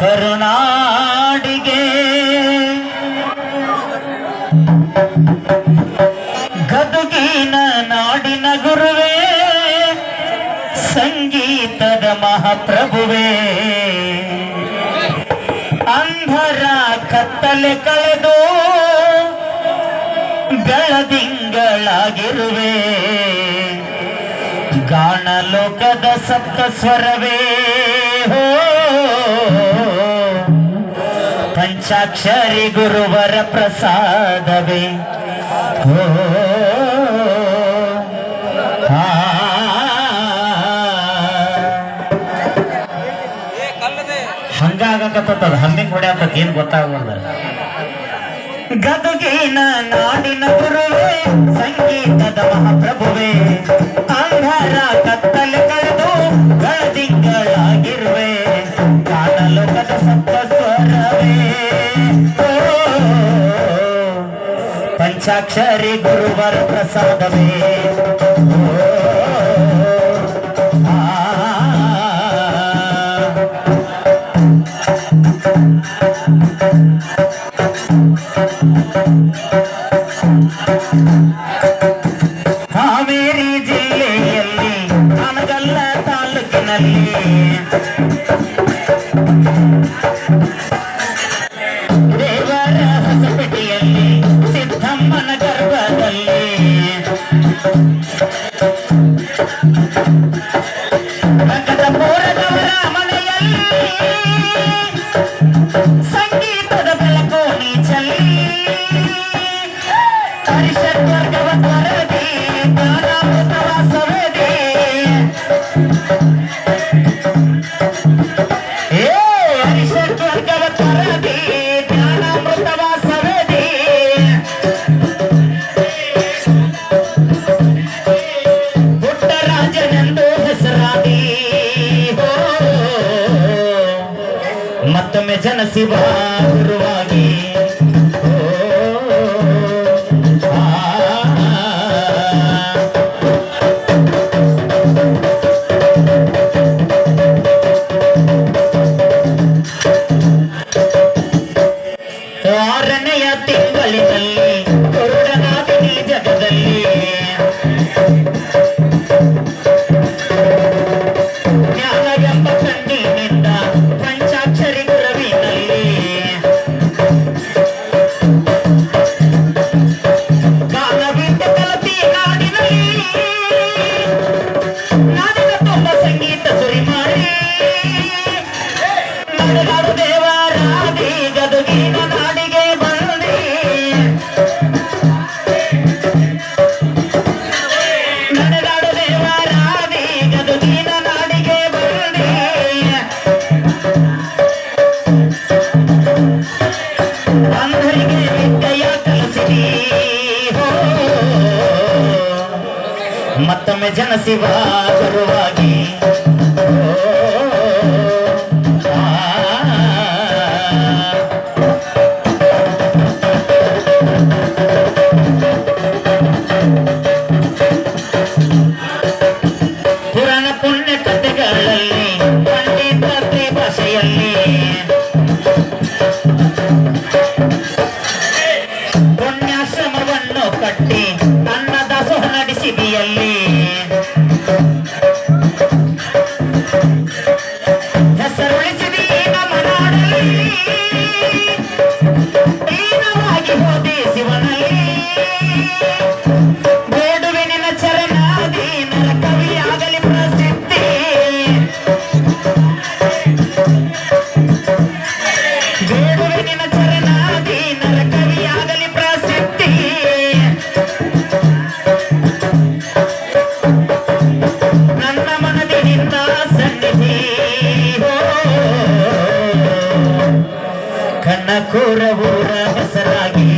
ಕರುನಾಡಿಗೆ ಗದುಗಿನ ನಾಡಿನ ಗುರುವೇ ಸಂಗೀತದ ಮಹಾಪ್ರಭುವೇ. ಅಂಧರ ಕತ್ತಲೆ ಕಳೆದು ಬೆಳದಿಂಗಳಾಗಿರುವೆ. ಗಾಣಲೋಕದ ಸಪ್ತ ಸ್ವರವೇ. ಪಂಚಾಕ್ಷರಿ ಗುರುವರ ಪ್ರಸಾದವೇ. ಹಂಗಾಗತ್ತದ ಹಮ್ಮಿಂಗ್ ಹೊಡ್ಯಾಕ ಏನ್ ಗೊತ್ತಾಗಲ್ಲ ಗದುಗಿನ ನಾಡಿನ ಗುರುವೇ పంచాక్షరి గురువర ప్రసాదమే ಹಾವೇರಿ ಜಿಲ್ಲೆಯಲ್ಲಿ ಹಾನಗಲ್ಲ ತಾಲೂಕಿನಲ್ಲಿ Thank you. i'm ಮತ್ತೊಮ್ಮೆ ಜನ ಶಿವ ಗುರುವಾಗಿ ಹೆಸರಾಗಿ